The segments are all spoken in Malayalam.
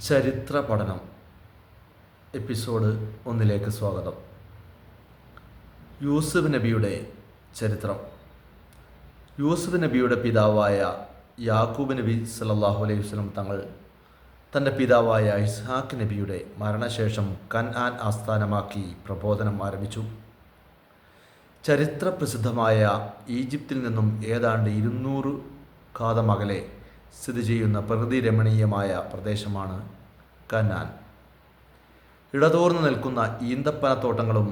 ചരിത്ര പഠനം എപ്പിസോഡ് ഒന്നിലേക്ക് സ്വാഗതം. യൂസുഫ് നബിയുടെ ചരിത്രം. യൂസുഫ് നബിയുടെ പിതാവായ യാക്കൂബ് നബി സല്ലല്ലാഹു അലൈഹി വസ്ലം തങ്ങൾ തന്റെ പിതാവായ ഇസ്ഹാഖ് നബിയുടെ മരണശേഷം കൻആൻ ആസ്ഥാനമാക്കി പ്രബോധനം ആരംഭിച്ചു. ചരിത്ര പ്രസിദ്ധമായ ഈജിപ്തിൽ നിന്നും ഏതാണ്ട് ഇരുന്നൂറ് കാതമകലെ സ്ഥിതി ചെയ്യുന്ന പ്രകൃതി രമണീയമായ പ്രദേശമാണ് കനാൻ ഇടതോർന്ന് നിൽക്കുന്ന ഈന്തപ്പനത്തോട്ടങ്ങളും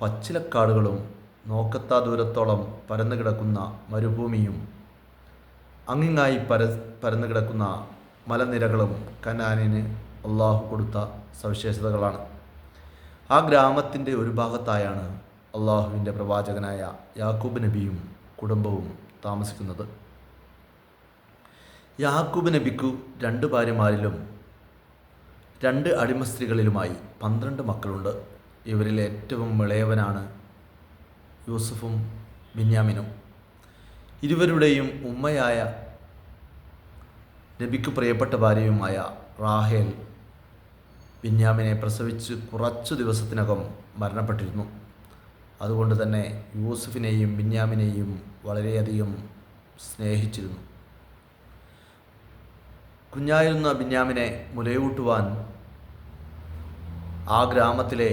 പച്ചിലക്കാടുകളും നോക്കത്താ ദൂരത്തോളം പരന്നു കിടക്കുന്ന മരുഭൂമിയും അങ്ങിങ്ങായി പര പരന്നു കിടക്കുന്ന മലനിരകളും കനാനിന് അള്ളാഹു കൊടുത്ത സവിശേഷതകളാണ്. ആ ഗ്രാമത്തിന്റെ ഒരു ഭാഗത്തായാണ് അള്ളാഹുവിന്റെ പ്രവാചകനായ യാക്കൂബ് നബിയും കുടുംബവും താമസിക്കുന്നത്. യാക്കൂബ് നബിക്കു രണ്ട് ഭാര്യമാരിലും രണ്ട് അടിമ സ്ത്രീകളിലുമായി പന്ത്രണ്ട് മക്കളുണ്ട്. ഇവരിൽ ഏറ്റവും ഇളയവനാണ് യൂസഫും ബിന്യാമിനും. ഇരുവരുടെയും ഉമ്മയായ നബിക്കു പ്രിയപ്പെട്ട ഭാര്യയുമായ റാഹേൽ ബിന്യാമിനെ പ്രസവിച്ച് കുറച്ചു ദിവസത്തിനകം മരണപ്പെട്ടിരുന്നു. അതുകൊണ്ട് തന്നെ യൂസുഫിനെയും ബിന്യാമിനെയും വളരെയധികം സ്നേഹിച്ചിരുന്നു. കുഞ്ഞായിരുന്ന ബിന്യാമിനെ മുലയൂട്ടുവാൻ ആ ഗ്രാമത്തിലെ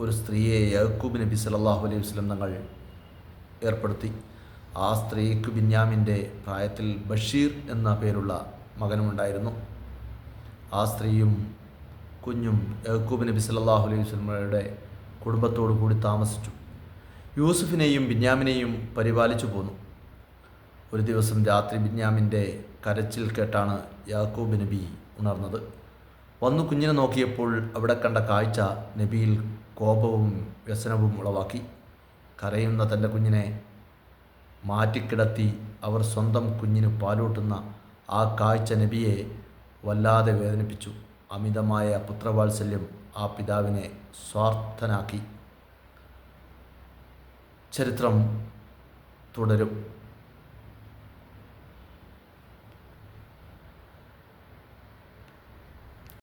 ഒരു സ്ത്രീയെ യഹക്കൂബ് നബി സല്ലല്ലാഹു അലൈഹി വസ്ലം തങ്ങൾ ഏർപ്പെടുത്തി. ആ സ്ത്രീക്ക് ബിന്യാമിന്റെ പ്രായത്തിൽ ബഷീർ എന്ന പേരുള്ള മകനുമുണ്ടായിരുന്നു ആ സ്ത്രീയും കുഞ്ഞും യഹക്കൂബ് നബി സല്ലല്ലാഹു അലൈഹി വസ്ലമയുടെ കുടുംബത്തോടു കൂടി താമസിച്ചു. യൂസുഫിനെയും ബിന്യാമിനെയും പരിപാലിച്ചു പോന്നു. ഒരു ദിവസം രാത്രി ബിന്യാമിന്റെ കരച്ചിൽ കേട്ടാണ് യാക്കൂബ് നബി ഉണർന്നത്. വന്നു കുഞ്ഞിനെ നോക്കിയപ്പോൾ അവിടെ കണ്ട കാഴ്ച നബിയിൽ കോപവും വ്യസനവും ഉളവാക്കി. കരയുന്ന തന്റെ കുഞ്ഞിനെ മാറ്റിക്കിടത്തി അവർ സ്വന്തം കുഞ്ഞിന് പാലൂട്ടുന്ന ആ കാഴ്ച നബിയെ വല്ലാതെ വേദനിപ്പിച്ചു. അമിതമായ പുത്രവാത്സല്യം ആ പിതാവിനെ സ്വാർത്ഥനാക്കി. ചരിത്രം തുടരും.